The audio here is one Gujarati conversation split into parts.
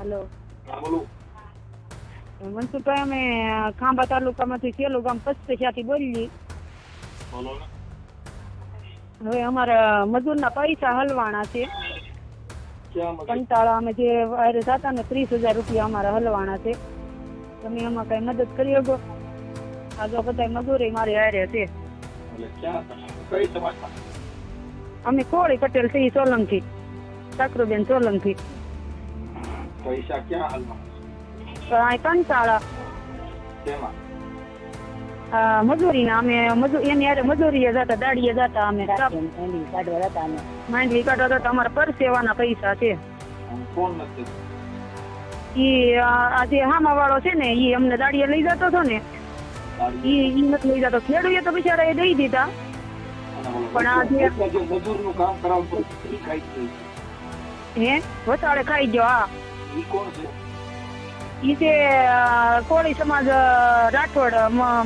હલો. મનસુખભાઈ અમે ખાંભા તાલુકામાંથી છેલ્લું ગામ પચપેશાથી બોલીએ. હવે અમારા મજૂરના પૈસા હલવાણા છે. કંટાળા અમે જે વાયરે જતા ને ત્રીસ હજાર રૂપિયા અમારા હલવાણા છે. તમે એમાં કઈ મદદ કરી શકો? આ તો બધા મજૂરી મારી હારે છે. અમે કોળી પટેલથી સોલંકી સાકરુબેન સોલંકી. પૈસા ક્યાં હાલમાં કંટાળા. તેમાં મજૂરી ના અમે મજૂર એની હારે મજૂરીએ જતા દાડીએ જતા અમે. માંડવી કાઢવા જતા અમારા પરસેવાના પૈસા છે. નથી ઈ આ જે હામા વાળો છે ને ઈ અમને દાડીએ લઈ જતો હતો ને ગાડી ઈ ઈ નથી લઈ જતો. ખેડૂએ તો બિચારા એ દઈ દીધા. પણ આ જે- મજૂરનું કામ જ હે? વચાળે ખાઈ ગયો હા. ઈ કોણ છે? કોળી સમાજ રાઠોડ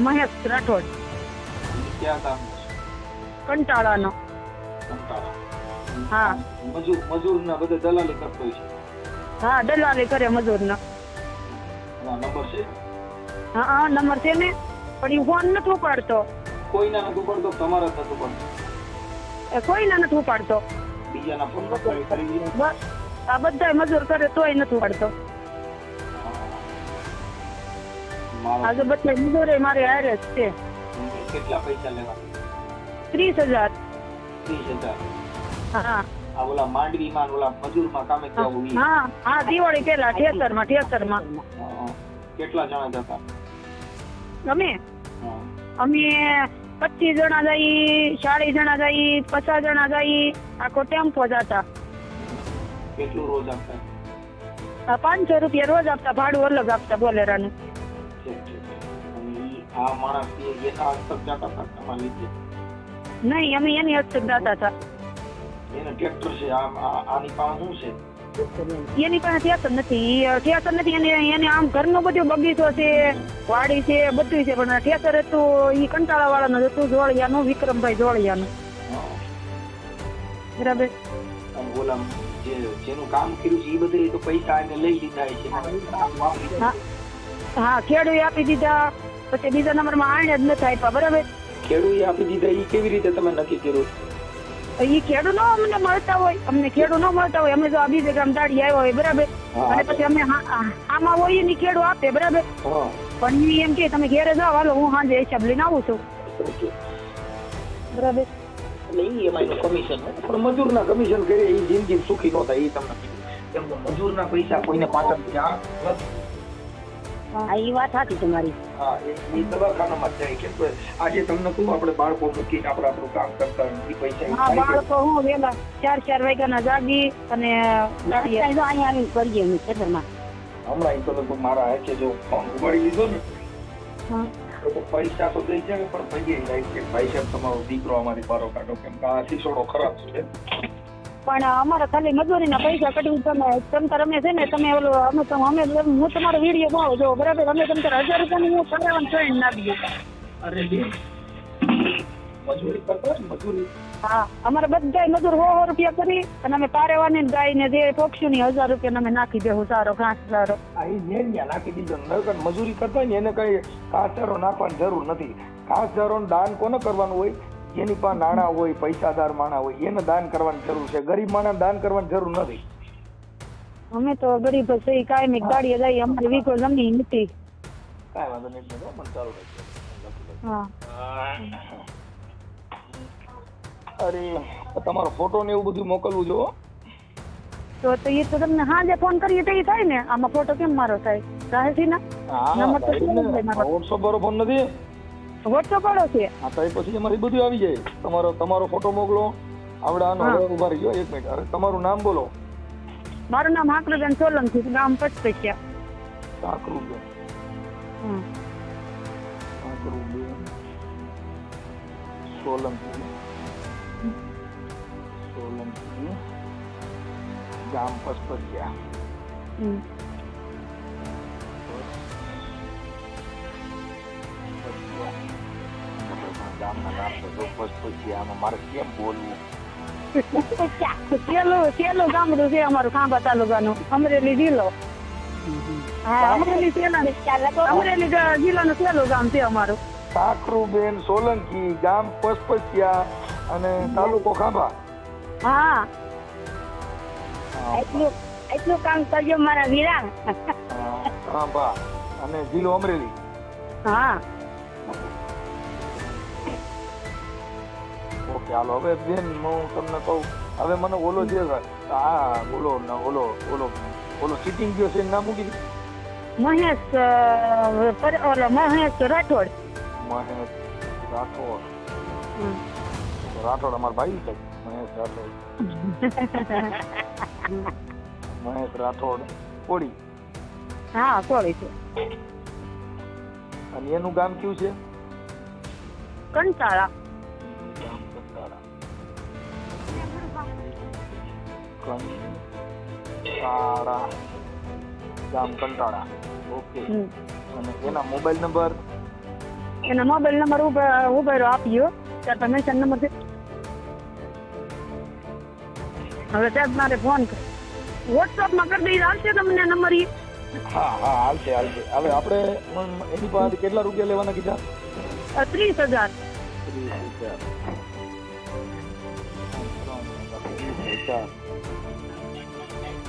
મહેશ રાઠોડ. ક્યાં કામ કંટાળાનો. કંટાળા. હા. મજૂર મજૂરના બધે દલાલી કરતો છે? હા દલાલી કરે મજૂરનો. નંબર છે? હા હા નંબર છે ને. પણ એ ફોન નથી ઉપાડતો. કોઈના નથી ઉપાડતો તમારા નથી ઉપાડતો? એ કોઈને નથી ઉપાડતો. બીજાના ફોન કરી આ બધા મજૂર કરે તોય નથી મળતો આજે બધા મજૂરે મારે હારે જ છે. કેટલા પૈસા લેવા? ત્રીસ હજાર. ત્રીસ હજાર. હા. આ ઓલા માંડવીમાં ઓલા મજૂરમાં કામે જવું હા હા દિવાળી પેલા ઠેસરમાં ઠેસરમાં. કેટલા જણા જતા? અમે. અમે પચીસ જણા જઈ ચાલીસ જણા જઈ પચાસ જણા જઈ આખો ટેમ્પો જતા. કેટલું રોજ આપતા? પાંચસો રૂપિયા રોજ આપતા ભાડું અલગ આપતા બોલેરાનું. આ માણસ એના હસ્તક જાતા હતા તમારી રીતે? નહીં અમે એની હસ્તક જાતા હતા. એને ટ્રેક્ટર છે આની પાસે શું છે? એની પાસે થિયેટર નથી. થિયેટર નથી એને એને આમ ઘરનો બધો બગીચો છે વાડી છે બધું છે પણ થિયેટર હતું એ કંટાળા વાળાનું હતું જોડિયાનું વિક્રમભાઈ જોડિયાનું બરાબર. ઓલા જેનું કામ કર્યું છે એ બધે તો પૈસા એને લઈ લીધા છે. હા. હા ખેડૂએ આપી દીધા પછી બીજા નંબરમાં આણે જ નથી આપ્યા બરાબર? ખેડૂએ આપી દીધા એ કેવી રીતે તમે નક્કી કર્યું એ ખેડૂ નો અમને મળતા હોય અમને ખેડૂ ન મળતા હોય અમે જો આ બીજે ગામ દાડી આવ્યા હોય બરાબર. અને પછી અમે આમાં હોયની ખેડૂ આપે બરાબર? પણ એમ કે તમે ઘેરે જાઓ હાલો હું સાંજે હિસાબ લઈને આવું છું. બરાબર? એટલે ઈ એમાં એનું કમિશન. પણ મજૂરના કમિશન કરીએ એ જિંદગી સુખી ન થાય એ તમને કીધું. કેમ કે મજૂરના પૈસા કોઈને પાછળ ત્યાં હા એ વાત સાચી તમારી હા એ એ દવાખાનામાં જાય કેમ કે આજે તમને કહું આપણે બાળકો મૂકીને આપણે આપણું કામ કરતા એ પૈસા હા બાળકો હું વેલા ચાર ચાર વાગ્યાના જાગી અને અહીંયા આવીને કરીએ ખેતરમાં. હમણાં એ તો મારા હાથે જો ફોન ઉપાડી લીધો ને. હા. પૈસા તો દઈ જાય પણ ભાઈ જાય કે ભાઈ સાહેબ તમારો દીકરો અમારી બારો કાઢો કેમ કે આ શીશોડો ખરાબ છે. પણ અમારે ખાલી મજૂરીના પૈસા કટવી તમે તમ તાર અમે છે ને તમે ઓલો અમે તો અમે હું તમારો વીડિયો ભાવ જો બરાબર? અમે તમ તાર હજાર રૂપિયાની હું કરાવવાનું ટ્રેન ના દઈએ અરે બે મજૂરી કરતા હોય ને મજૂરી? હા અમારે બધા મજૂર સો સો રૂપિયા કરી અને અમે પારેવાની ગાય ને જે પક્ષીની હજાર રૂપિયા અમે નાખી દેવું સારો ઘાસ સારો. નાખી દીધો. નકર મજૂરી કરતા હોય ને એને કઈ ઘાસચારો નાખવાની જરૂર નથી. ઘાસચારોનું દાન કોને કરવાનું હોય? જેની પાસે નાણાં હોય પૈસાદાર માણા હોય એને દાન કરવાની જરૂર છે. ગરીબ માણસ દાન કરવાની જરૂર નથી. અમે તો ગરીબ છે કાયમી ગાડીએ જઈએ અમારી વીઘો જમીન નથી. કાંઈ વાંધો નહીં પણ ચાલુ હા. અરે તમારો ફોટો ને એવું બધું મોકલવું જો તો તો એ તો તમને હાજે ફોન કરીએ તો એ થાય ને? આમાં ફોટો કેમ મારો થાય? રાહે ના હા નંબર તો છે ને. વોટ્સઅપ વાળો ફોન નથી? વોટ્સઅપ વાળો છે. હા તો પછી અમારી બધું આવી જાય. તમારો તમારો ફોટો મોકલો. આવડાનો આનો. ઊભા રહી એક મિનિટ અરે તમારું નામ બોલો. મારું નામ હાકરુબેન સોલંકી ગામ પચપચિયા આકરુબેન. સોલંકી સોલંકી. ગામ પસપસિયા. ગામના નામ તો પસપસિયામાં મારે કેમ બોલવું? પેલું પેલું ગામડું છે અમારું ખાંભા તાલુકાનું અમરેલી જિલ્લો. હા અમરેલી અમરેલી જિલ્લાનું ગામ છે અમારું. સાકરુબેન સોલંકી ગામ પસપસિયા અને તાલુકો ખાંભા. હા. એટલું એટલું કામ કરજો મારા વીરા હા, અને જિલ્લો અમરેલી. હા. ઓકે હાલો હવે બેન હું તમને કહું હવે મને ઓલો જે આ ઓલો ના ઓલો ઓલો ઓલો સિટિંગ ગયો છે નામ મૂકી? મહેશ ઓલો મહેશ રાઠોડ. મહેશ રાઠોડ. રાઠોડ અમારા ભાઈ છે. મહેશ રાઠોડ. મહેશ રાઠોડ કોળી હા કોળી છે. અને એનું ગામ કયું છે? કંટાળા. કંટાળા. ગામ કંટાળા. ઓકે. અને એના મોબાઈલ નંબર? એના મોબાઈલ નંબર ઊભા ઉભેરો આપ્યો. ત્યાર તમે નંબર હવે સાહેબ મારે ફોન કર. વોટ્સઅપમાં કરી દઈ આવશે તમને નંબર ઈ? હા હા હાલશે હાલશે હવે આપણે એની પાસે કેટલા રૂપિયા લેવાના કીધા? ત્રીસ હજાર.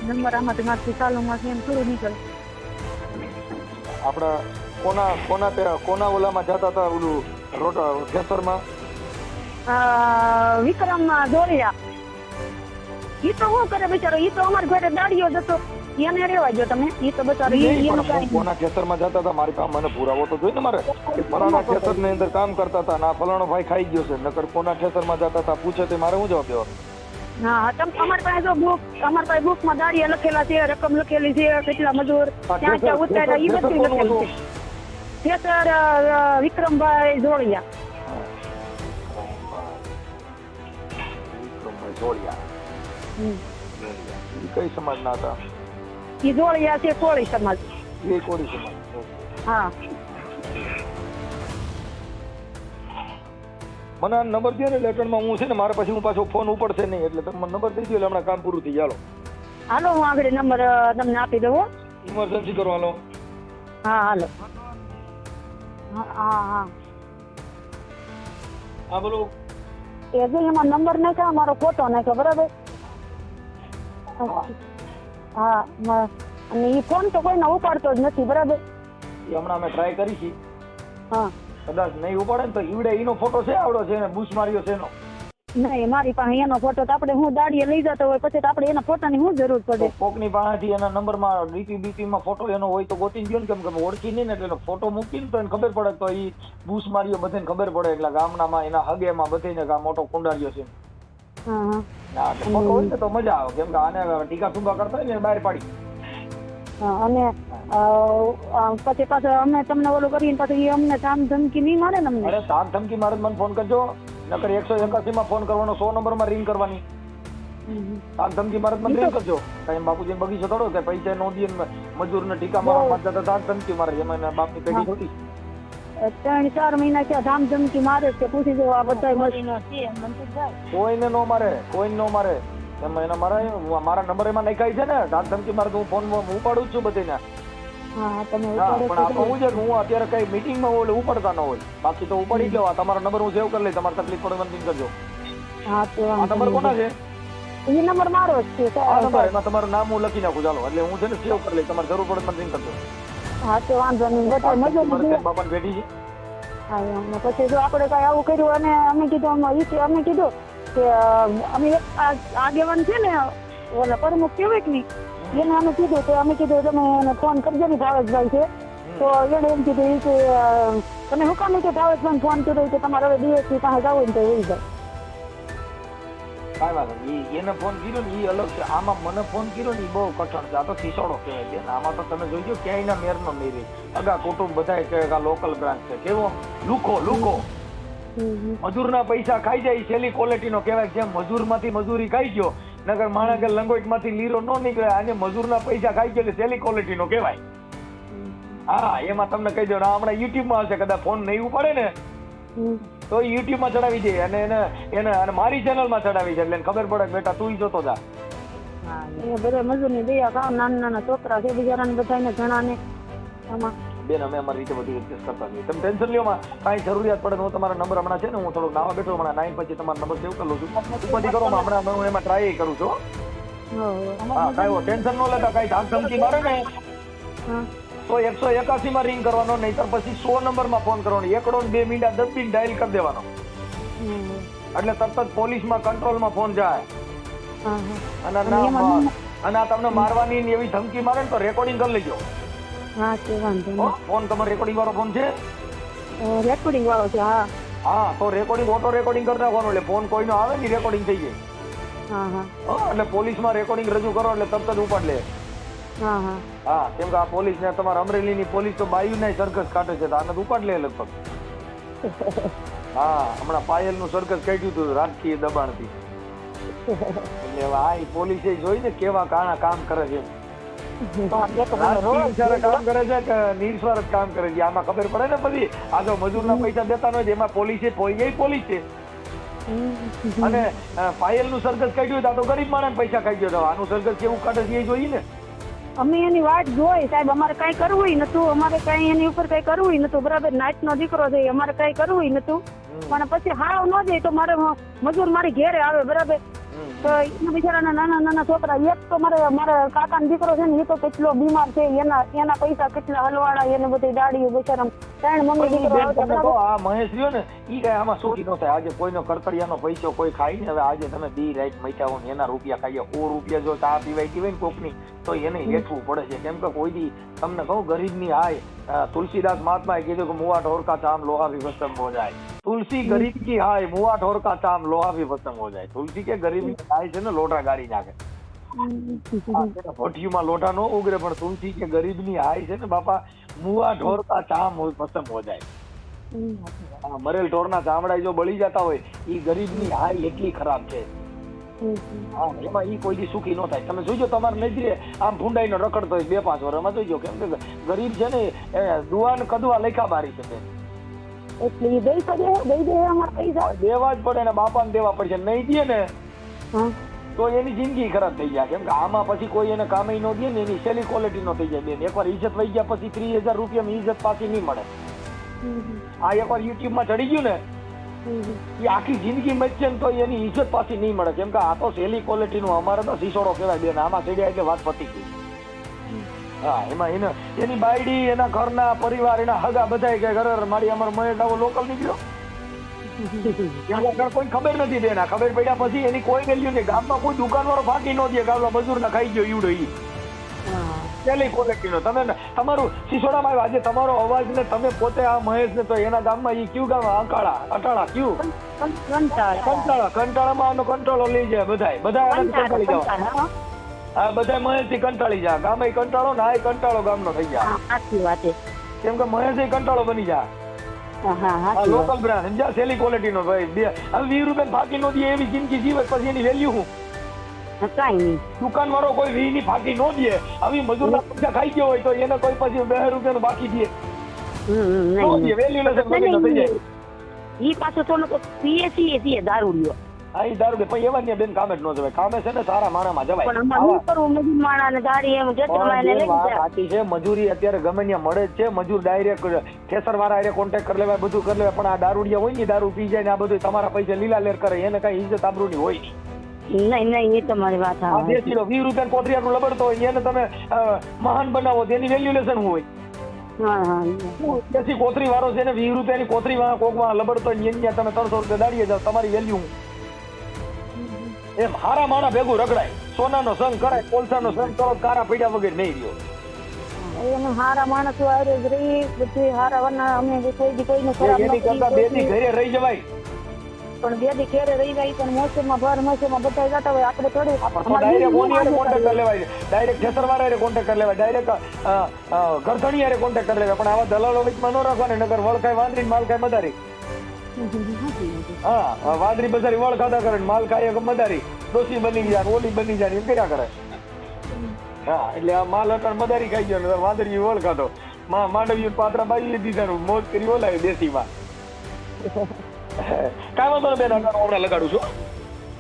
નંબર આમાંથી મારથી ચાલુમાંથી એમ થોડું નીકળે. આપણા કોના કોના કોના ઓલામાં જતા હતા ઓલું રોટા ખેતરમાં વિક્રમ દોરિયા. ઈ તો શું કરે બિચારો? ઈ તો અમારા ઘરે દાડીઓ જતો એને રેવા જો તમે. ઈ તો બચારો ઈ એનું પણ કોના ખેતરમાં જતા હતા? મારી પાસે મને પુરાવો તો જોઈ ને મારે? ફલાણા ખેતરની અંદર કામ કરતા હતા ના ફલાણો ભાઈ ખાઈ ગયો છે. નકર કોના ખેતરમાં જતા હતા? પૂછે તે મારે શું જવાબ દેવા હા તમ અમારી પાસે જો બુક અમારી પાસે બુકમાં દાડિયા લખેલા છે રકમ લખેલી છે કેટલા મજૂર ત્યાં ત્યાં ઉતાર્યા ઈ બધું લખેલું છે. ખેતર વિક્રમભાઈ જોડિયા. વિક્રમભાઈ જોડિયા. કઈ સમાજના હતા? ઈ જોડિયા છે કોળી સમાજ. એ કોળી સમાજ. હા. મને આ નંબર દે ને લેટરમાં હું છે ને મારા પછી હું પાછો ફોન ઉપડશે નહીં એટલે તમે નંબર દઈ દો એટલે હમણાં કામ પૂરું થઈ ચાલો હાલો. હું આગળ નંબર તમને આપી દઉં ઇમરજન્સી કરો હાલો. હા હાલો. હા હા હા. હા બોલો. એ જે એમાં નંબર નાખ્યો મારો ફોટો નાખ્યો બરાબર? હા અને એ ફોન તો કોઈને ઉપાડતો જ નથી બરાબર એ હમણાં અમે ટ્રાય કરી છે. હા. કદાચ નહીં ઉપાડે ને તો ઈવડે એનો ફોટો છે આવડો છે ને બુશ માર્યો છે એનો. નહીં મારી પાસે એનો ફોટો તો આપણે હું દાડીએ લઈ જતો હોય પછી તો આપણે એના ફોટાની શું જરૂર પડે? કોકની પાસેથી એના નંબરમાં ડીપી બીપી માં ફોટો એનો હોય તો ગોતી ગયો ને કેમ કે ઓળખી નહીં ને એટલે ફોટો મૂકીને તો એને ખબર પડે તો ઈ બુશ માર્યો બધાને ખબર પડે. એટલે ગામડામાં એના હગેમાં બધાને કે આ મોટો કુંડાર્યો છે. હોય તો મજા આવે. કેમ કે આને ટીકા ટુંકા કરતા હોય ને બહાર પાડી. અને અ, અ, પછી પાછો અમે તમને ઓલું કરીને પછી અમને કામ ધમકી નહીં મારે ને અમને? અરે ધમકી મારે મને ફોન કરજો. નકર એકસો એકાસી માં ફોન કરવાનો સો નંબરમાં રિંગ કરવાની. હમ. ધમકી મારે મને રિંગ કરજો. કઈ બાપુજી બગીચો થોડો કે પૈસા નો દે મજૂર ને ટીકા મારવા માટે જતા ધમકી મારે. એમાં બાપની પેઢી ખોટી. ત્રણ ચાર મહિના ત્યાં ધામ ધમકી મારે છે પૂછી જવું આ બધા કોઈને નો મારે કોઈને નો મારે. એમ એના મારા મારા નંબર એમાં નખાય છે ને સાત ધમકી મારે હું ફોન ઉપાડું જ છું બધીને. હા પણ આ તો તો હું છે હું અત્યારે કઈ મીટિંગમાં હોય એટલે ઉપાડતા ન હોય. બાકી તો ઉપાડી જ લેવા. તમારો નંબર હું સેવ કરી લઈ તમારે તકલીફ પડે મને કરજો. હા તો નંબર કોના છે? એ નંબર મારો જ છે આ નંબર એમાં તમારું નામ હું લખી નાખું ચાલો. એટલે હું છે ને સેવ કરી લઈ તમારે જરૂર પડે મને કરજો. હા તો વાંધો નહીં. બધા મજો મારે બેઠી છે. પછી જો આપણે કઈ આવું કર્યું અને અમે કીધું અમે અમે કીધું કે અમે આગેવાન છે ને ઓલા પ્રમુખ કહેવાય કે એને અમે કીધું તો અમે કીધું તમે એને ફોન કરજો ને ભાવેશભાઈ છે. તો એને એમ કીધું કે તમે હું કામ કે ભાવેશભાઈ ફોન કર્યો કે તમારે હવે ડીએસપી પાસે જવું ને તો એવી જાય કાંઈ વાંધો નહીં. એને ફોન કર્યો ને એ અલગ છે. આમાં મને ફોન કર્યો ને ઈ બહુ કઠણ છે. આ તો સિસોડો કહેવાય છે. આમાં તો તમે જોઈજો ક્યાંયના મેરનો મેરી. અગા કુટુંબ બધાય કહે કે આ લોકલ બ્રાન્ચ છે. કેવો? લુખો લુખો. મજૂરના પૈસા ખાઈ જાય છેલ્લી ક્વોલિટીનો કહેવાય જેમ મજૂરમાંથી મજૂરી ખાઈ ગયો નગર માણા કે લંગોટમાંથી લીરો ન નીકળે આને મજૂરના પૈસા ખાઈ ગયો એટલે છેલ્લી ક્વોલિટીનો કહેવાય. હા એમાં તમને કહી દો હમણાં યુટ્યુબ યુટ્યુબમાં આવશે કદાચ ફોન નહીં ઉપાડે ને. તો યુટ્યુબમાં ચડાવી દે અને એને એને અને મારી ચેનલમાં ચડાવી છે એટલે એને ખબર પડે કે બેટા તું જોતો જા. હા એ બધા મજૂરની દયા કામ નાના નાના છોકરા છે બિચારાને બધાને આમાં બેન અમે અમારી રીતે બધી એડજસ્ટ કરતા છીએ તમે ટેન્શન લ્યો માં કાંઈ જરૂરિયાત પડે તો હું તમારો નંબર હમણાં છે ને હું થોડોક નાવા બેઠો હમણાં નાઇન પછી તમારો નંબર સેવ કરી લઉં છું. ઉપરથી કરો હમણાં હું એમાં ટ્રાય કરું છું હા. કાંઈ ટેન્શન ન લેતા કાંઈ ધાક ધમકી મારે ને? હા. તો એકસો એકાસી માં રિંગ કરવાનો નહીતર પછી સો નંબરમાં ફોન કરવાનો. એકડો ને બે મિનિટ દબીને ડાયલ કરી દેવાનો. એટલે તરત જ પોલીસમાં કંટ્રોલમાં ફોન જાય. અને ના અને આ તમને મારવાની એવી ધમકી મારે ને તો રેકોર્ડિંગ કરી લેજો. હા તે વાંધો ફોન તમારો રેકોર્ડિંગ વાળો ફોન છે? રેકોર્ડિંગ વાળો છે હા. હા તો રેકોર્ડિંગ ઓટો રેકોર્ડિંગ કરી નાખવાનું એટલે ફોન કોઈનો આવે ને રેકોર્ડિંગ થઈ જાય. એટલે પોલીસમાં એટલે પોલીસમાં રેકોર્ડિંગ રજૂ કરો એટલે તરત જ ઉપાડ લે. હા કેમ કે આ પોલીસ ને તમારા અમરેલીની પોલીસ તો બાયુ ને સરઘસ કાઢે છે તો આને તો ઉપાડ લે લગભગ. હા હમણાં પાયલનું સરઘસ કાઢ્યું હતું રાજકીય દબાણથી. એટલે હવે આ પોલીસે જોઈ ને કેવા કાણા કામ કરે છે. કામ કરે છે કે નિસ્વાર્થ કામ કરે છે? આમાં ખબર પડે ને બધી? આ જો મજૂરના પૈસા દેતા ન તો એમાં પોલીસે પોઈ પોલીસ. છે અને અ, પાયલનું સરઘસ કાઢ્યું તો તો ગરીબ માણસ પૈસા કાઢ્યો તો આનું સરઘસ કેવું કાઢે છે એ જોઈએ ને અમે એની વાટ જોઈ સાહેબ અમારે કઈ કરવું નતું અમારે કઈ એની ઉપર કઈ કરવું નતું બરાબર નાઈટ નો દીકરો છે અમારે કઈ કરવું નતું પણ પછી હાવ ન જાય તો મારે મજૂર મારી ઘેરે આવે બરાબર. તો એ બિચારાના નાના નાના છોકરા એક તો મારે મારા કાકાનો દીકરો છે ને એ તો કેટલો બીમાર છે. એના એના પૈસા કેટલા હલવાડા એને બધી દાડીઓ બિચારા ત્રણ મમ્મી દીકરો આ મહેશ રહ્યો ને એ કઈ આમાં સુખી ન થાય. આજે કોઈનો કડકડિયાનો પૈસો કોઈ ખાય ને હવે આજે તમે બી રાઈટ હો ને એના રૂપિયા ખાઈએ. સો રૂપિયા જો ચા પીવાય હોય ને કોકની તો એને હેઠવું પડે છે. કેમ કે કોઈ દી તમને કહું ગરીબની હાય તુલસીદાસ મહાત્માએ કીધું કે મુવા ઢોરકા ચામ લોહા વિભસ્તમ વસમ હો જાય તુલસી ગરીબ કી હાય, મુવા ઢોરકા ચામ, લોહા ભી વસમ હો જાય. તુલસી કે ગરીબની હાય છે ને લોટા ગાડી નાખે. ભઠ્ઠીમાં લોટા નો ઉગરે, પણ તુલસી કે ગરીબની હાય છે ને, બાપા, મુવા ઢોરકા ચામ હોય પસંદ હો જાય. મરેલ ઢોર ના ચામડા જો બળી જતા હોય, ઈ ગરીબની હાય એટલી ખરાબ છે. એમાં ઈ કોઈ સુખી ન થાય. તમે જોજો, તમારે નજરે આમ ભૂંડાઈને રખડતો હોય બે પાંચ વર્ષમાં જોઈજો કેમ કે ગરીબ છે ને, એ દુઆ ને કદવા લેખા બારી છે. એટલે દઈ પડે દઈ દે અમારા પૈસા. દેવા જ પડે ને બાપાને દેવા પડશે. નહીં દે ને તો એની જિંદગી ખરાબ થઈ જાય. કેમ કે આમાં પછી કોઈ એને કામે ન દે ને એની સેલી ક્વોલિટી નો થઈ જાય બેન એકવાર ઇજ્જત વહી ગયા પછી ત્રીસ હજાર રૂપિયામાં ઇજ્જત પાછી નહીં મળે. આ એકવાર યુટ્યુબમાં ચડી ગયું ને એ આખી જિંદગી મચશે ને તો એની ઇજ્જત પાછી નહીં મળે. કેમ કે આ તો સેલી ક્વોલિટી નું અમારે તો શીશોડો કહેવાય બેન આમાં ચડ્યા એટલે વાત પતી ગઈ. હા એમાં એને એની બાયડી એના ઘરના પરિવાર એના હગા બધા કે ઘર મારી અમાર મહેશ આવો લોકલ નીકળ્યો. આગળ કોઈ ખબર નથી દેના ખબર પડ્યા પછી એની કોઈ વેલ્યુ નહીં. ગામમાં કોઈ દુકાન વાળો ફાંકી ન દે ગામના મજૂર ના ખાઈ ગયો ઈવડો ઈ. પેલી ક્વોલિટી નો. તમે તમારું સિસોડામાં આવ્યો. આજે તમારો અવાજ ને તમે પોતે આ મહેશ ને તો એના ગામમાં ઈ ક્યુ ગામ? અંકાળા અટાળા ક્યુ? કંટાળા. કંટાળા કંટાળામાં આનો કંટાળો લઈ જાય બધાય. બધા કંટાળી જાવ હા બધા મહેશ કંટાળી જાય ગામે કંટાળો ને આ કંટાળો ગામનો થઈ જા. સાચી વાત કેમ કે મહેશ કંટાળો બની જા. આ લોકલ બ્રાન્ડ સમજા સેલી ક્વોલિટી નો ભાઈ. બે હવે વીસ રૂપિયા ફાકી નો દે એવી જિંદગી જીવે પછી એની વેલ્યુ હું કાંઈ નહીં. દુકાન વાળો કોઈ વી ની ફાકી નો દે. આવી મજૂરના પૈસા ખાઈ ગયો હોય તો એને કોઈ પછી બે રૂપિયા બાકી નો નહીં, દે. વેલ્યુ થઈ જાય. ઈ પાછો થોડો તો પીએ છીએ છીએ દારૂ લ્યો. હા દારૂ દે પણ એવા ને બેન કામે ન જવાય. કામે છે ને સારા માણામાં જવાય. પણ અમારે શું કરવું મજૂર માણા ને ગાડી એમ જતરમાં એને લઈ જાય. સાચી છે મજૂરી અત્યારે ગમે ત્યાં મળે છે. મજૂર ડાયરેક્ટ ઠેસર વાળા હારે કોન્ટેક્ટ કરી લેવાય બધું કરી લેવાય પણ આ દારૂડિયા હોય ને દારૂ પી જાય ને આ બધું તમારા પૈસા લીલા લેર કરે એને કઈ ઇજ્જત આબરૂની હોય નહીં. નહીં નહીં એ તમારી વાત આ હા દેશી નો વીસ રૂપિયા કોથરીયાનું લબડતો હોય એને તમે મહાન બનાવો તેની વેલ્યુલેશન હોય. હા હા. દેશી કોથરી વાળો છે ને વીસ રૂપિયાની કોથરી વાળા કોકમાં લબડતો હોય ને તમે ત્રણસો રૂપિયા દાડીએ જાવ તમારી વેલ્યુ એમ હારા માણા ભેગું રગડાય. સોનાનો સંગ કરાય કોલસાનો સંગ કરો કારા પીડ્યા વગર નહીં રહ્યો. એમ હારા માણસો જ રહી બધી હારા અમે કોઈ દી કોઈનું ખરાબ એની કરતા બે દી ઘરે રહી જવાય. પણ બે દી ઘેરે રહી જાય પણ મોસમમાં ભર મોસમમાં બધા જતા હોય આપણે થોડું ડાયરેક્ટ ઓની હારે કોન્ટેક્ટ કરી લેવાય ડાયરેક્ટ ઠેસર વાળા હારે કોન્ટેક્ટ કરી લેવાય. ડાયરેક્ટ ગરધણી હારે કોન્ટેક્ટ કરી લેવાય. પણ આવા દલાલો વચમાં ન રાખવાને નગર વળખાય વાંદરી માલખાય મદારી હા વાદરી બજારી વળ ખાધા કરે માલ ખાય મદારી ડોસી બની જાય ઓલી બની જાય એમ કર્યા કરે. હા એટલે આ માલ અટાણ મદારી ખાઈ ગયો વાદળી વળ ખાધો માં માંડવી પાત્રા બાઈ લીધી છે મોજ કરી ઓલાય દેશીમાં. કાંઈ વાંધો બેન હમણાં લગાડું છું.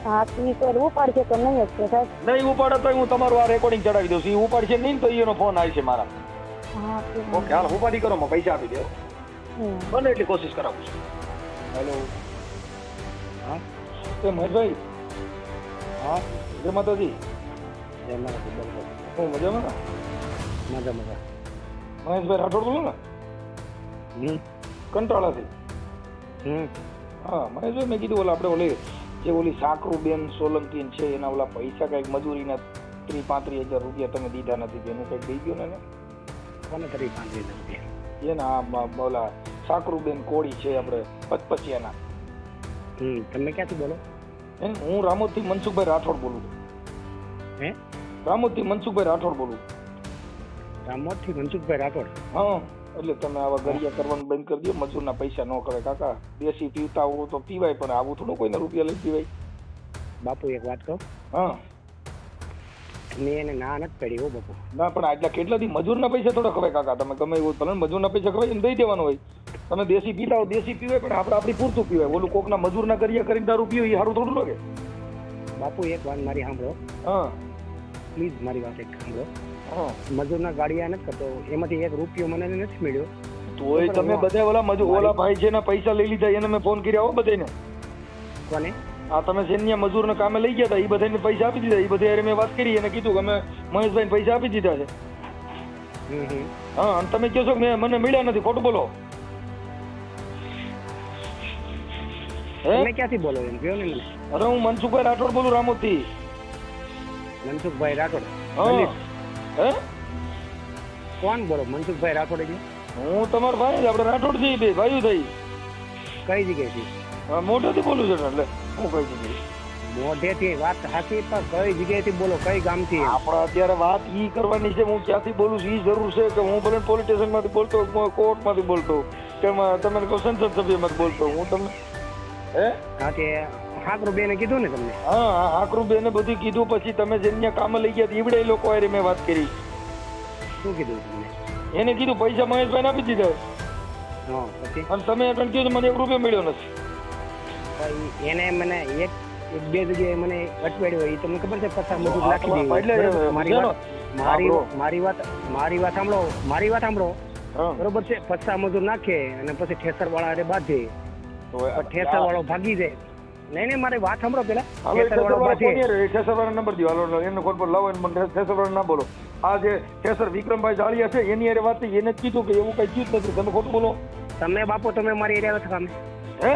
હા ઈ ઉપાડશે તો નહીં જ સાહેબ નહીં ઉપાડે તો હું તમારું આ રેકોર્ડિંગ ચડાવી દઉં છું. ઉપાડશે નહીં તો એનો ફોન આવશે મારા. ઓકે હાલ ઉપાડી કરો માં પૈસા આપી દો. બને એટલી કોશિશ કરાવું છું. હેલો હા? એ મહેશભાઈ? હા? જય માતાજી. હું મજામાં ને? મજા મજા. મહેશભાઈ રાઠોડ બોલું ને? હમ. કંટાળાથી. હમ. હા મહેશભાઈ મેં કીધું ઓલા આપણે ઓલી જે ઓલી સાકરુબેન સોલંકી છે એના ઓલા પૈસા કંઈક મજૂરીના ત્રીસ પાંત્રીસ હજાર રૂપિયા તમે દીધા નથી એનું કંઈક દઈ ગયું ને? કોને ત્રીસ પાંત્રીસ હજાર રૂપિયા? એના ઓલા સાકરુબેન કોળી છે આપણે પચપચિયાના. હમ તમે ક્યાંથી બોલો? હે હું રામોદથી મનસુખભાઈ રાઠોડ બોલું હે? રામોદથી મનસુખભાઈ રાઠોડ બોલું રામોદથી મનસુખભાઈ રાઠોડ? હા એટલે તમે આવા ગરિયા કરવાનું બંધ કરી દો મજૂરના પૈસા ન કરે કાકા દેશી પીવતા હોવ તો પીવાય પણ આવું થોડું કોઈને રૂપિયા લઈ પીવાય. બાપુ એક વાત કહું? હા. મેં એને ના નથી પડી હો બાપુ. ના પણ આટલા કેટલાથી મજૂરના પૈસા થોડા ખવાય કાકા? તમે ગમે એવું ભલે મજૂરના પૈસા ખવાય એમ દઈ દેવાનું હોય. તમે દેશી પીતા હો દેશી પીવે પણ આપણે આપણી પૂરતું પીવે ઓલું કોકના મજૂરના કરીએ કરીને દારૂ પીવે એ સારું થોડું લાગે. બાપુ એક વાત મારી સાંભળો. હા. પ્લીઝ મારી વાત એક સાંભળો. હા. મજૂરના ગાડિયા નથી કરતો. એમાંથી એક રૂપિયો મને નથી મળ્યો. તોય તમે બધા ઓલા મજૂર ઓલા ભાઈ છે પૈસા લઈ લીધા એને મેં ફોન કર્યા હો બધાને કોને? આ તમે સેન્યા મજૂરને કામે લઈ ગયા હતા એ બધાને પૈસા આપી દીધા. એ બધા મેં વાત કરી એને કીધું કે અમે મહેશભાઈને પૈસા આપી દીધા છે. હા અને તમે કહો છો મેં મને મળ્યા નથી. ખોટું બોલો. તમે ક્યાંથી બોલો એમ? કયો ને મને. અરે હું મનસુખભાઈ રાઠોડ બોલું રામોદથી મનસુખભાઈ રાઠોડ? હા. કોણ બોલો? મનસુખભાઈ રાઠોડ એટલે હું તમારો ભાઈ જ, આપણે રાઠોડથી બે ભાઈ થઈ. કઈ જગ્યાએથી મોઢેથી બોલું છું એટલે હું કહી દીધી મોઢેથી વાત સાચી પણ કઈ જગ્યાએથી બોલો? કઈ ગામથી થી આપણે અત્યારે વાત ઈ કરવાની છે હું ક્યાંથી બોલું છું ઈ જરૂર છે કે હું ભલે પોલીસ સ્ટેશનમાંથી બોલતો કોર્ટમાંથી બોલતો કે તમે કહો સંસદ સભ્યમાંથી બોલતો હું તમને હે? હા તે હાકરું બેને કીધું ને તમને? હા હા હાકરું બેને બધું કીધું. પછી તમે જેને કામે લઈ ગયા ઈવડે લોકો હારે મેં વાત કરી. શું કીધું તમને? એને કીધું પૈસા મહેશભાઈ આપી દીધા. અને તમે આગળ કીધું મને એક રૂપિયો મળ્યો નથી. એને મને એક એક બે જગ્યાએ મને અટવાડ્યો એ તમને ખબર છે પચાસ મજૂર નાખી એટલે મારી વાત મારી. મારી વાત મારી વાત સાંભળો મારી વાત સાંભળો. બરોબર છે? પચાસ મજૂર નાખે અને પછી ઠેસર વાળા બાંધે. પણ ઠેસર વાળો ભાગી જાય. નહીં નહીં મારે વાત સાંભળો પેલા ઠેસર વાળો નંબર દ્યો. હાલો એનો ફોન પર લાવો એને મને ઠેસર વાળો ના બોલો. આ જે ઠેસર વિક્રમભાઈ જાળિયા છે એની અરે વાત એને જ કીધું કે એવું કઈ થયું નથી. તમે ખોટું બોલો. તમે બાપુ તમે મારી એરિયા કામે હે?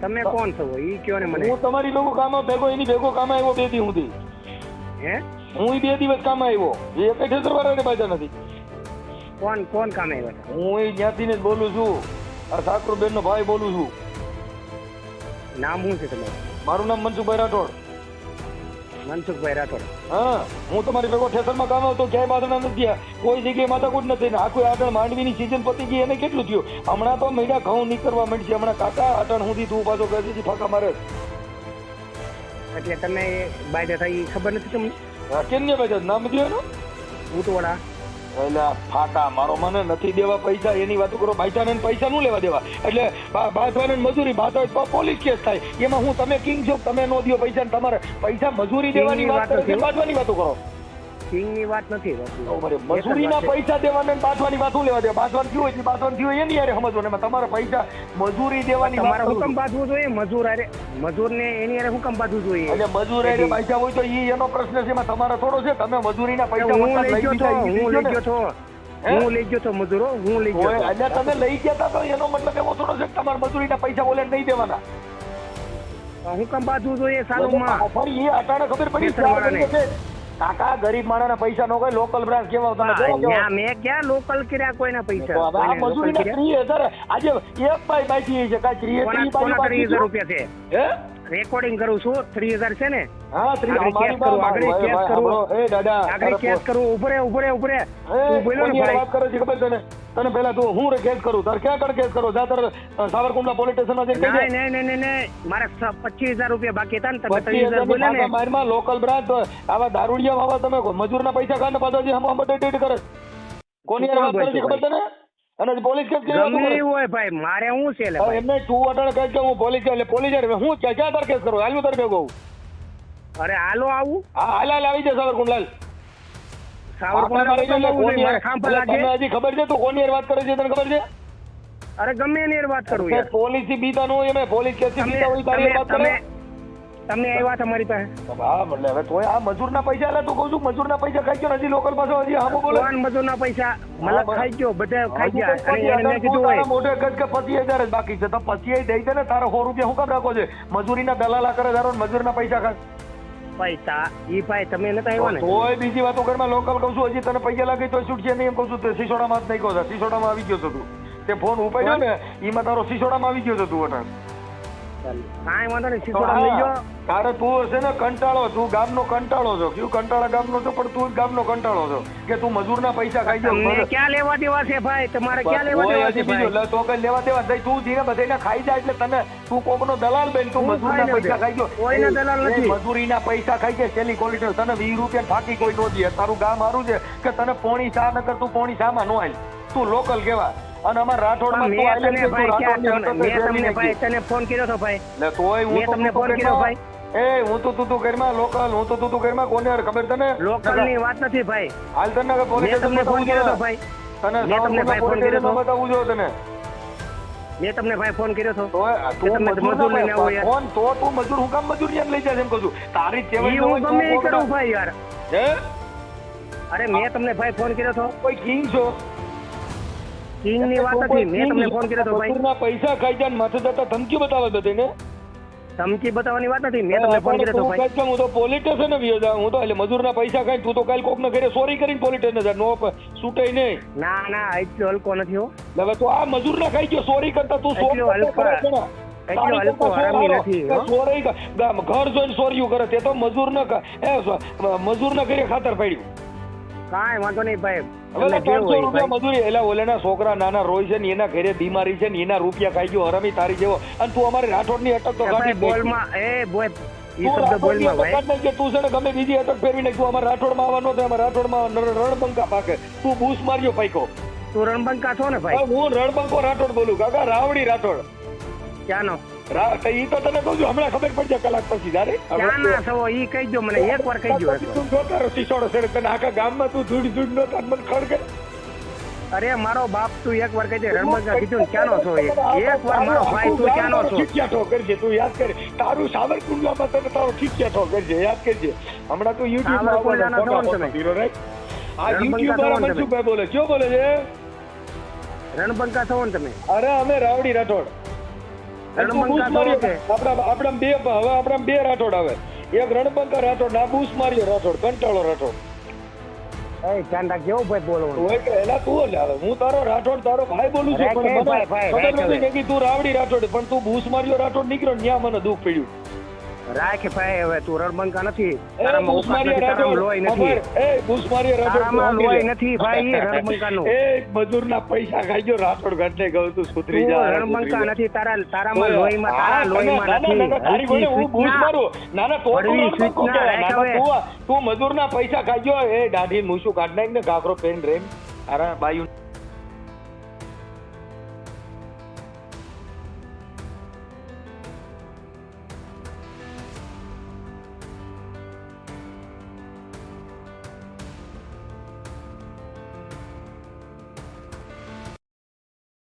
તમે કોણ છો? ઈ કયો ને મને. હું તમારી ભેગો કામ ભેગો એની ભેગો કામ આવ્યો બે દી હે? હું ઈ બે દિવસ કામ આવ્યો. એ કઈ ને બાજા નથી. કોણ કોણ કામ આવ્યો હું એ જ્યાંથી ને બોલું છું. આ ઠાકુરબેન નો ભાઈ બોલું છું. નામ શું છે તમારું? મારું નામ મનસુખભાઈ રાઠોડ. મનસુખભાઈ રાઠોડ. હા હું તમારી ભેગો ઠેસરમાં કામ આવતો ક્યાંય બાધણા નથી ગયા કોઈ જગ્યાએ માથાકૂટ નથી ને આખું આગળ માંડવીની સિઝન પતી ગઈ એને કેટલું થયું? હમણાં તો મહિના ઘઉં નીકળવા માંડશે હમણાં કાકા અટણ સુધી તું પાછો કહે છે ફાંકા મારે. એટલે તમે બાય થઈ ખબર નથી તમને? કેમ ને ભાઈ નામ દો એનું? ઉતવાડા એટલે ફાટા મારો મને નથી દેવા પૈસા. એની વાતો કરો. એને પૈસા નું લેવા દેવા. એટલે બાંધવાને ને મજૂરી બાંધો તો પોલીસ કેસ થાય. એમાં હું તમે કિંગ છો તમે નો દો પૈસા ને તમારે. પૈસા મજૂરી દેવાની વાત કરો બાંધવાની વાતો કરો. કિંગની વાત નથી બાપુ. તો મારે એક જ મજૂરીના પૈસા દેવાના ને બાંધવાની વાત શું લેવા દે? બાંધવાનું થયું હોય બાંધવાનું થયું હોય એની યારે સમજવાનું. ને તમારા પૈસા મજૂરી દેવાની તમારે હુકમ બાંધવું જોઈએ મજૂર અરે મજૂર ને એની અરે હુકમ બાંધવું જોઈએ. એટલે મજૂર હારે પૈસા હોય તો ઈ એનો પ્રશ્ન છે એમાં તમારો થોડો છે. તમે મજૂરીના પૈસા હું લઈ ગયો છો હું લઈ ગયો. તો. હે? હું લઈ ગયો તો મજૂરો હું લઈ ગયો એટલે તમે લઈ ગયા તા તો એનો મતલબ એવો થોડો છે તમારા મજૂરી મજૂરીના પૈસા બોલે નહીં દેવાના. હુકમ બાજુ જોઈએ સાલુમાં. ફરી એ અટાણે ખબર પડી. કે કાકા ગરીબ માણસના પૈસા નો કઈ લોકલ બ્રાન્ચ કેવા તમે? મેં ક્યાં લોકલ કર્યા કોઈના પૈસા આ કર્યા? ત્રીસ હજાર આજે એક બાઈ બાકી છે કાંઈ ત્રીસ રૂપિયા છે હે રેકોર્ડિંગ કરું છું. થ્રી હજાર છે ને? ને ને ને લોકલ બ્રાન્ચ આવા દારૂડિયા તમે મજૂરના પૈસા ખાને પાછો જે હમ હમ ડેટ કરે. કોની વાત કરે છે ખબર તને? અને પોલીસ કેસ ગમે હોય ભાઈ મારે શું છે લે એમને તું અટાણે કહે કે હું પોલીસ એટલે પોલીસ હું કે ક્યાં તાર કેસ કરું? હાલ હું કે કહું અરે હાલો આવું. હા હાલ હાલ આવી જા સાવરકુંડલાલ સાવરકુંડલા આપણે તો મારી બહુ જોડે છે, મારે ખાંભા એટલે તને લાગે હજી ખબર છે તું કોની વાત કરે છે તને ખબર છે? અરે ગમે એની વાત કરું યાર. પોલીસથી બીતા નું હોય એમ પોલીસ કેસથી બીતા હોય તારી વાત કરે. તમે આવ્યા તમારી પાસે. હા એટલે હવે તોય આ મજૂરના પૈસા એટલે તું કહું છું મજૂરના પૈસા ખાઈ ગયો હજી લોકલ પાસે હજી હામું બોલે? કોણ મજૂરના પૈસા? મતલબ ખાઈ ગયો બધા ખાઈ ગયા. અને એને મેં કીધું હોય મોઢે ગજ કે પચીસ હજાર જ બાકી છે. તો પચીસ દઈ દે ને તારો સો રૂપિયા હું કામ રાખો છે? મજૂરીના દલાલા કરે તારો ને મજૂરના પૈસા ખાય. પૈસા ઈ ભાઈ તમે નતા આવ્યા ને? તોય બીજી વાતો ઘરમાં લોકલ કહું છું હજી તને પૈસા લાગે તો છૂટશે નહીં એમ કહું છું. તે સિસોડામાં જ નહીં કહો સિસોડામાં આવી ગયો છો તું. તે ફોન ઉપાડ્યો ને એમાં તારો સિસોડામાં આવી ગયો છો તું અટાણ. કાંઈ વાંધો નહીં સિસોડા લઈ જાઓ તારે તું હશે ને કંટાળો તું ગામનો કંટાળો છો. કયું કંટાળા ગામનો છો? પણ તું ગામનો કંટાળો છો. કે તું મજૂરના પૈસા ખાઈ જાવ તમને ક્યાં લેવા દેવા છે ભાઈ? તમારે ક્યાં લેવા દેવા છે બીજું, લે તો કઈ લેવા દેવા નહીં. તું ધીરે બધાયને ખાઈ જાય એટલે તને તું કોકનો દલાલ બેન તું મજૂરના પૈસા. ખાઈ ગયો. કોઈના દલાલ નથી. મજૂરીના પૈસા ખાઈ જાય છેલ્લી ક્વોલિટી તને વીસ રૂપિયા થાકી કોઈ નો દે. તારું ગામ સારું છે કે તને પોણી શા નકર તું પોણી શામાં નો આલ. તું લોકલ કેવા? અને અમાર રાઠોડમાં તું મેં તને ભાઈ તમને- ભાઈ તને ફોન કર્યો તો ભાઈ. લે તોય હું તો તમને તું ફોન કર્યો ભાઈ. એ હું તો તું તું કરમાં લોકલ હું તો તું તું કરમાં કોને ખબર તને? લોકલની વાત નથી ભાઈ. હાલ તને પોલીસ તમને ફોન કર્યો તો ભાઈ. તને તમને ભાઈ ફોન કર્યો તો. બતાવું જો તને. મેં તમને ભાઈ ફોન કર્યો હતો તો તું મજૂર લઈને આવો યાર. ફોન તો તું મજૂર હું કામ મજૂર લઈ જાય એમ કહું છું. તારી જ હું ગમે કરું ભાઈ યાર. હે? અરે મેં તમને ભાઈ ફોન કર્યો હતો કોઈ કિંગ છો? કિંગની વાત તું નથી મેં તમને ફોન કર્યો તો ભાઈ. પૈસા ખાઈ જાય માથે જતા ધમકી બતાવે બધાને. ધમકી બતાવવાની વાત નથી. મેં તમને ફોન કર્યો તો ભાઈ. હું તો પોલીસ સ્ટેશન વ્યો જા હું તો એટલે મજૂરના પૈસા ખાઈ તું તો કાલ કોક ને ઘરે સોરી કરીને પોલીસ સ્ટેશન જા. નો છૂટે નહીં. ના ના એટલો હલકો નથી હો. હવે તો આ મજૂરના ખાઈ ગયો સોરી કરતા તું સોરી હલકા- કર- ઘર જોઈને સોર્યું કરે. તે તો મજૂર ન મજૂર ના ઘરે ખાતર પડ્યું. કાંઈ વાંધો નહીં ભાઈ. હવે તમને તો જેવું ત્રણસો હોય રૂપિયા મજૂરી. એલા ઓલેના છોકરા નાના રોય છે ને એના ઘરે બીમારી છે ને એના રૂપિયા ખાઈ ગયો હરામી તારી જેવો. અને તું અમારી રાઠોડની અટક તો એ ભાઈ કાઢી જ બોલમાં એ બોય તું શબ્દ રાઠોડની બોલમાં અટક ભાઈ. કાઢી નાખજે. તું છે ને ગમે બીજી અટક ફેરવી નાખ તું રાઠોડમાં આવવાનો અમારા રાઠોડમાં રણબંકા પાકે. તું બૂસ માર્યો પાઈકો તું રણબંકા છો ને ભાઈ? હું રણબંકો રાઠોડ બોલું. કાકા રાવડી રાઠોડ. ક્યાંનો? રા- તો તને કહું છું હમણાં ખબર પડશે કલાક પછી તારે ક્યાંના છો ઈ કહી દો મને એક વાર કહી દો તું જોતો રહો શીશોડો છે તને આખા ગામમાં તું ધૂળ ધૂળ નો તાર મને ખડકે અરે મારો બાપ તું એક વાર કહી દે કીધું ક્યાંનો છો એક વાર મારો ભાઈ તું ક્યાંનો છો? ઠીકિયા ઠો કરજે તું યાદ કરે. તારું સાવરકુંડલામાં તને તારો ઠીકિયા ઠો કરજે યાદ કરજે. હમણાં તું યુટ્યુબમાં બોલે? આ યુટ્યુબ વાળા મનસુખભાઈ બોલે કયો બોલે છે? રણબંકા છો ને તમે? અરે અમે રાવડી રાઠોડ. રણબંકા માર્યો. આપણા આપણા બે હવે આપણા બે રાઠોડ આવે. એક રણબંકા રાઠોડ ના બૂસ માર્યો રાઠોડ કંટાળો રાઠોડ. એ ધ્યાન રાખજો ભાઈ બોલવાનું. હોય કે એલા તું એટલે હું તારો રાઠોડ તારો ભાઈ બોલું છું પણ મને ભાઈ, ભાઈ, ખબર નથી કે તું રાવડી રાઠોડ પણ તું બૂસ માર્યો રાઠોડ નીકળ્યો ને ત્યાં મને દુઃખ પડ્યું. રાખ ભાઈ હવે તું રણબંકા નથી. તારામાં બૂસ નથી તારામાં લોહી નથી. એ બૂસ તારામાં તું લોહી નથી ભાઈ એ રણબંકાનું એ મજૂરના પૈસા ખાઈ રાઠોડ ઘટને કહું તું સુધરી જા. રણબંકા નથી તારા તારામાં લોહીમાં હા, તારા તને- લોહીમાં ના, ના, નથી. ના, ના, તારી વડે હું બૂસ મારું. ના, ના, તો રણબંકો ના, ના, પૈસા ખાઈ ગયો એ દાઢી મૂછું કાઢ નાખ ને ઘાઘરો પહેરીને રેમ. તારા બાયું